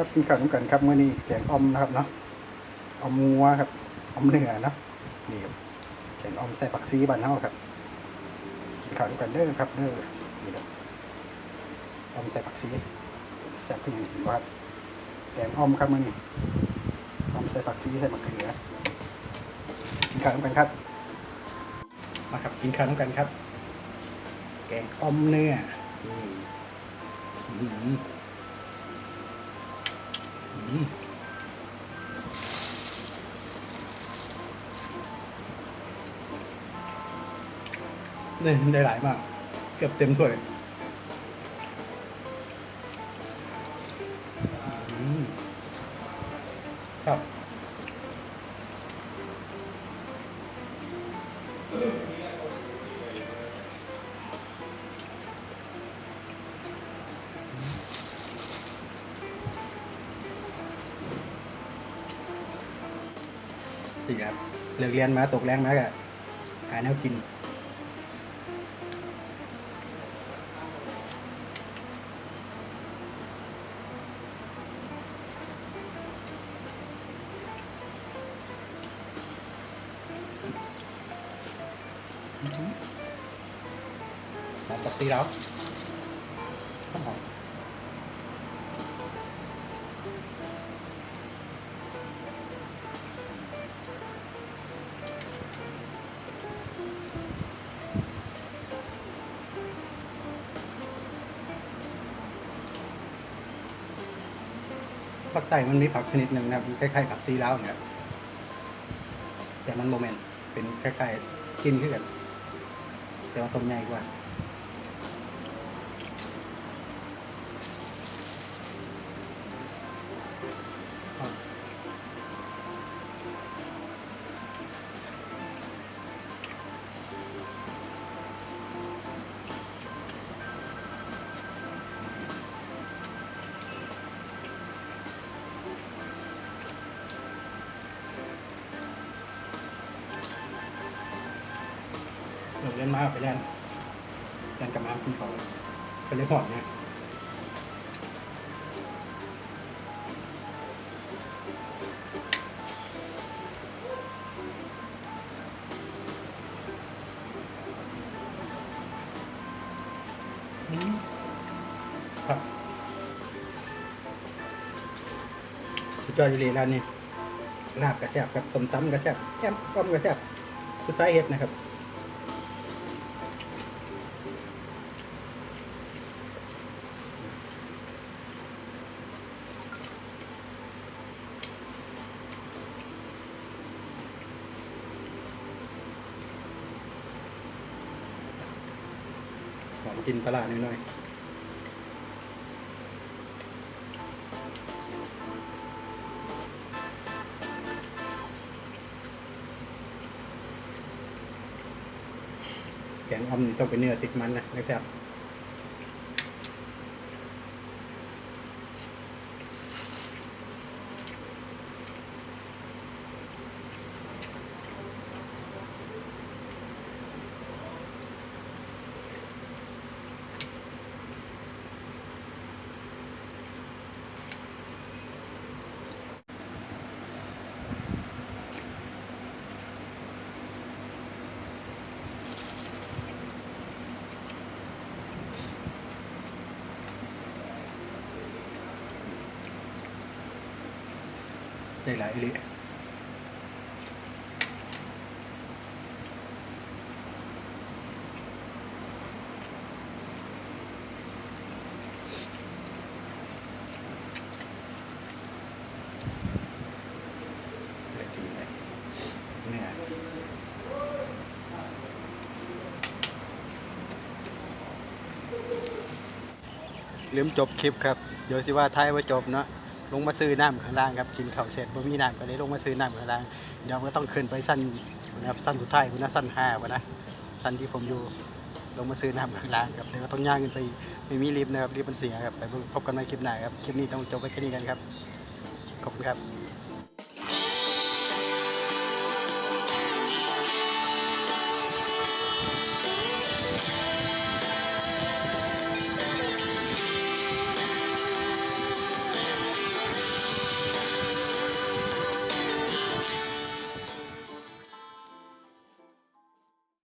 ครับกินข้าวน้ำกันครับเมื้อนี้แกงอ่อมนะครับเนาะอ่อมงัวครับอ่อมเนื้อเนาะนี่ครับแกงอ่อมใส่ผักซีบ้านเฮาครับกินข้าวน้ำกันเด้อครับเด้อนี่ครับอ่อมใส่ผักซีแซ่บขึ้นอย่างว่าแกงอ่อมครับเมื้อนี้อ่อมใส่ผักซีใส่มะเขือกินข้าวน้ำกันครับมาครับกินข้าวน้ำกันครับ แกงอ่อมเนื้อนี่ นี่มได้ได้หลายมาก เกือบเต็มถ้วยครับ สิครับเลิกเรียนมาตกแรงมากอะหาแนวกินหอมกับตีแล้วหอม ผักไต่มันมีผักชนิดหนึ่งนะครับคล้ายๆผักซีแล้วเนี่ยแต่มันโมเมนต์เป็นคล้ายๆกินขึ้นกัน แต่ว่าต้มใหญ่กว่า นมาไปเล่นเล่นกับมากินเขาไปเล่นพอร์ตเนี่ยอืมครับสุดยอดเลยร้านนี้ลาบกระแซบครับสมตำกระแซบแอมก้อมกระแซบคือสาเหตุนะครับ อมกินปลาร้าหน่อยแกงอ่อมนี่ต้องเป็นเนื้อติดมันนะนะครับ ได้หลายเลยได้กินเลยเนื้อลืมจบคลิปครับ เดี๋ยวสิว่าท้ายว่าจบเนาะ ลงมาซื้อน้ำข้างล่างครับกินข้าวเสร็จบ่มีน้ำก็เลยลงมาซื้อน้ำข้างล่างเดี๋ยวก็ต้องขึ้นไปสั้นนะครับสั้นสุดท้ายคุณนะสั้นห้าวนะสั้นที่ผมอยู่ลงมาซื้อน้ำข้างล่างครับเดี๋ยวก็ต้องย่างขึ้นไปไม่มีลิฟต์นะครับลิฟต์มันเสียครับไปพบกันในคลิปหน้าครับคลิปนี้ต้องจบไว้แค่นี้กันครับขอบคุณครับ